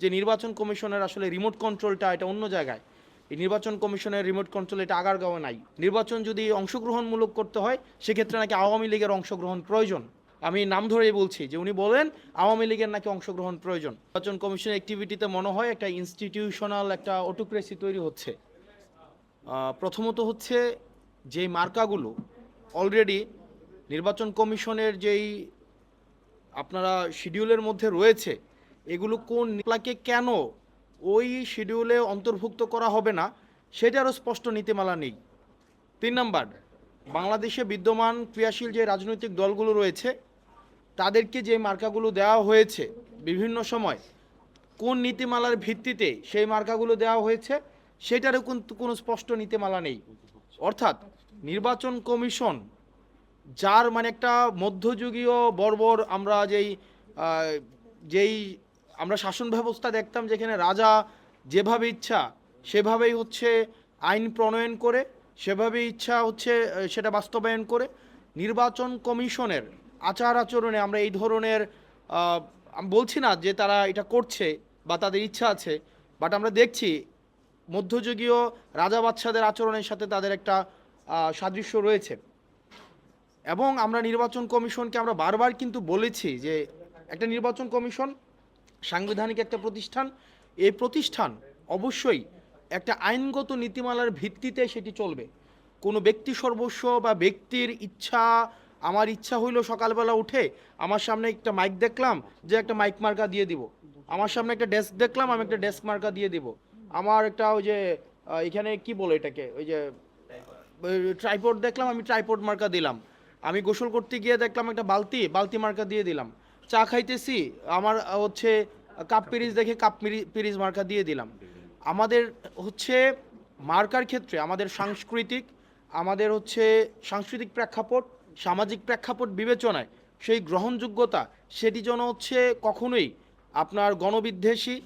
যে নির্বাচন কমিশনের আসলে রিমোট কন্ট্রোলটা এটা অন্য জায়গায়। এই নির্বাচন কমিশনের রিমোট কন্ট্রোল এটা আগারগাঁওয়ে নাই। নির্বাচন যদি অংশগ্রহণমূলক করতে হয়, সেক্ষেত্রে নাকি আওয়ামী লীগের অংশগ্রহণ প্রয়োজন। আমি নাম ধরেই বলছি যে উনি বলেন, আওয়ামী লীগের নাকি অংশগ্রহণ প্রয়োজন। নির্বাচন কমিশনের অ্যাক্টিভিটিতে মনে হয় একটা ইনস্টিটিউশনাল একটা অটোক্রেসি তৈরি হচ্ছে। প্রথমত হচ্ছে যে মার্কাগুলো অলরেডি নির্বাচন কমিশনের যেই আপনারা শিডিউলের মধ্যে রয়েছে এগুলো কোন নির্বাচনকে কেন ওই শিডিউলে অন্তর্ভুক্ত করা হবে না সেটারও স্পষ্ট নীতিমালা নেই। তিন নাম্বার, বাংলাদেশে বিদ্যমান ক্রিয়াশীল যে রাজনৈতিক দলগুলো রয়েছে, তাদেরকে যে মার্কাগুলো দেওয়া হয়েছে বিভিন্ন সময়, কোন নীতিমালার ভিত্তিতে সেই মার্কাগুলো দেওয়া হয়েছে, সেটারও কিন্তু কোনো স্পষ্ট নীতিমালা নেই। অর্থাৎ নির্বাচন কমিশন, যার মানে একটা মধ্যযুগীয় বর্বর আমরা যেই যেই আমরা শাসন ব্যবস্থা দেখতাম যেখানে রাজা যেভাবে ইচ্ছা সেভাবেই হচ্ছে আইন প্রণয়ন করে সেভাবে ইচ্ছা হচ্ছে সেটা বাস্তবায়ন করে। নির্বাচন কমিশনের আচার আচরণে আমরা এই ধরনের বলছি না যে তারা এটা করছে বা তাদের ইচ্ছা আছে বাট আমরা দেখছি মধ্যযুগীয় রাজা বাদশাদের আচরণের সাথে তাদের একটা সাদৃশ্য রয়েছে। এবং আমরা নির্বাচন কমিশনকে আমরা বারবার কিন্তু বলেছি যে একটা নির্বাচন কমিশন সাংবিধানিক একটা প্রতিষ্ঠান, এই প্রতিষ্ঠান অবশ্যই একটা আইনগত নীতিমালার ভিত্তিতে সেটি চলবে। কোনো ব্যক্তি সর্বস্ব বা ব্যক্তির ইচ্ছা, আমার ইচ্ছা হইল সকালবেলা উঠে আমার সামনে একটা মাইক দেখলাম যে একটা মাইক মার্কা দিয়ে দিব। আমার সামনে একটা ডেস্ক দেখলাম, আমি একটা ডেস্ক মার্কা দিয়ে দিব। আমার একটা ওই যে এখানে কি বলে এটাকে? ওই যে ট্রাইপড দেখলাম, আমি ট্রাইপড মার্কা দিলাম। আমি গোসল করতে গিয়ে দেখলাম একটা বালতি বালতি মার্কা দিয়ে দিলাম। চা খাইতেছি, আমার হচ্ছে, কাপ পিরিজ দেখে কাপ পিরিজ মার্কা দিয়ে দিলাম। আমাদের হচ্ছে মার্কার ক্ষেত্রে, আমাদের সাংস্কৃতিক, আমাদের হচ্ছে সাংস্কৃতিক প্রেক্ষাপট, সামাজিক প্রেক্ষাপট বিবেচনায় সেই গ্রহণযোগ্যতা, সেটি যেন হচ্ছে কখনোই আপনার গণবিদ্বেষী,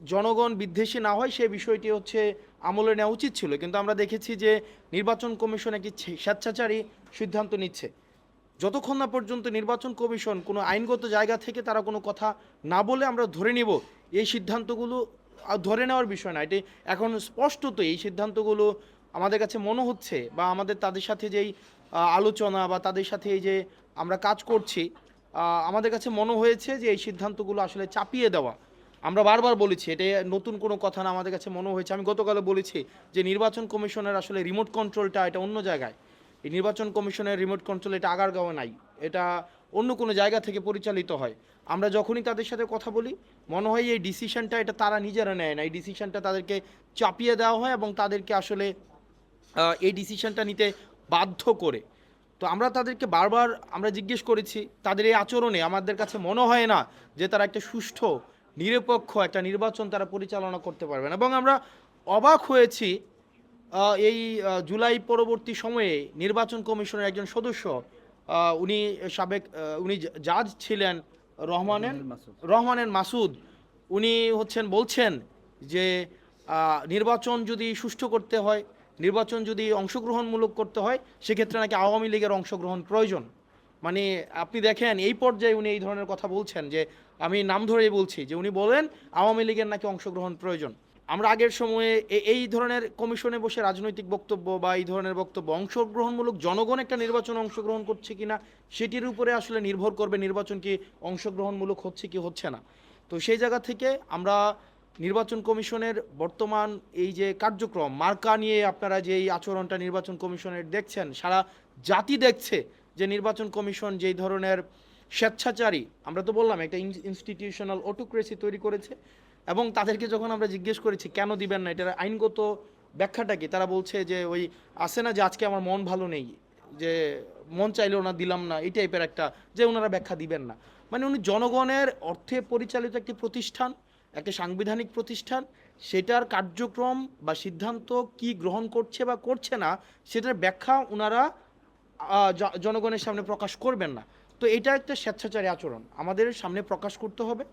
জনগণ বিদ্বেষী না হয় সেই বিষয়টি হচ্ছে আমলে নেওয়া উচিত ছিল। কিন্তু আমরা দেখেছি যে নির্বাচন কমিশন একটি স্বেচ্ছাচারী সিদ্ধান্ত নিচ্ছে। যতক্ষণ না পর্যন্ত নির্বাচন কমিশন কোনো আইনগত জায়গা থেকে তারা কোনো কথা না বলে আমরা ধরে নিব, এই সিদ্ধান্তগুলো ধরে নেওয়ার বিষয় না। এটি এখন স্পষ্টত এই সিদ্ধান্তগুলো আমাদের কাছে মনে হচ্ছে বা আমাদের তাদের সাথে যেই আলোচনা বা তাদের সাথে এই যে আমরা কাজ করছি আমাদের কাছে মনে হয়েছে যে এই সিদ্ধান্তগুলো আসলে চাপিয়ে দেওয়া। আমরা বারবার বলেছি, এটা নতুন কোনো কথা না আমাদের কাছে মনে হয়েছে। আমি গতকালও বলেছি যে নির্বাচন কমিশনের আসলে রিমোট কন্ট্রোলটা এটা অন্য জায়গায়। এই নির্বাচন কমিশনের রিমোট কন্ট্রোল এটা আগারগাঁওয়ে নাই। এটা অন্য কোনো জায়গা থেকে পরিচালিত হয়। আমরা যখনই তাদের সাথে কথা বলি, মনে হয় এই ডিসিশনটা এটা তারা নিজেরা নেয় না। এই ডিসিশনটা তাদেরকে চাপিয়ে দেওয়া হয় এবং তাদেরকে আসলে এই ডিসিশনটা নিতে বাধ্য করে। তো আমরা তাদেরকে বারবার আমরা জিজ্ঞেস করেছি, তাদের এই আচরণে আমাদের কাছে মনে হয় না যে তারা একটা সুষ্ঠু, নিরপেক্ষ একটা নির্বাচন তারা পরিচালনা করতে পারবেন এবং আমরা অবাক হয়েছি এই জুলাই পরবর্তী সময়ে নির্বাচন কমিশনের একজন সদস্য উনি সাবেক উনি জাজ ছিলেন রহমানের রহমানের মাসুদ। উনি হচ্ছেন বলছেন যে নির্বাচন যদি সুষ্ঠু করতে হয় নির্বাচন যদি অংশগ্রহণমূলক করতে হয় সেক্ষেত্রে নাকি আওয়ামী লীগের অংশগ্রহণ প্রয়োজন। মানে আপনি দেখেন এই পর্যায়ে উনি এই ধরনের কথা বলছেন যে আমি নাম ধরেই বলছি যে উনি বলেন আওয়ামী লীগের নাকি অংশগ্রহণ প্রয়োজন। আমরা আগের সময়ে এই ধরনের কমিশনে বসে রাজনৈতিক বক্তব্য বা এই ধরনের বক্তব্য অংশগ্রহণমূলক জনগণ একটা নির্বাচনে অংশগ্রহণ করছে কিনা, সেটির উপরে আসলে নির্ভর করবে নির্বাচন কি অংশগ্রহণমূলক হচ্ছে কি হচ্ছে না। তো সেই জায়গা থেকে আমরা নির্বাচন কমিশনের বর্তমান এই যে কার্যক্রম, মার্কা নিয়ে আপনারা যে এই আচরণটা নির্বাচন কমিশনের দেখছেন, সারা জাতি দেখছে যে নির্বাচন কমিশন যেই ধরনের স্বেচ্ছাচারী, আমরা তো বললাম, একটা ইনস্টিটিউশনাল অটোক্রেসি তৈরি করেছে, এবং তাদেরকে যখন আমরা জিজ্ঞেস করেছি, কেন দিবেন না? এটার আইনগত ব্যাখ্যাটা কি? তারা বলছে যে, ওই আসে না যে, আজকে আমার মন ভালো নেই, যে মন চাইলেও না দিলাম না, এই টাইপের একটা, যে ওনারা ব্যাখ্যা দিবেন না। মানে উনি জনগণের অর্থে পরিচালিত একটি প্রতিষ্ঠান, একটা সাংবিধানিক প্রতিষ্ঠান, সেটার কার্যক্রম বা সিদ্ধান্ত কি গ্রহণ করছে বা করছে না, সেটার ব্যাখ্যা ওনারা জনগণের সামনে প্রকাশ করবেন না। তো এটা একটা স্বেচ্ছাচারী আচরণ। আমাদের সামনে প্রকাশ করতে হবে।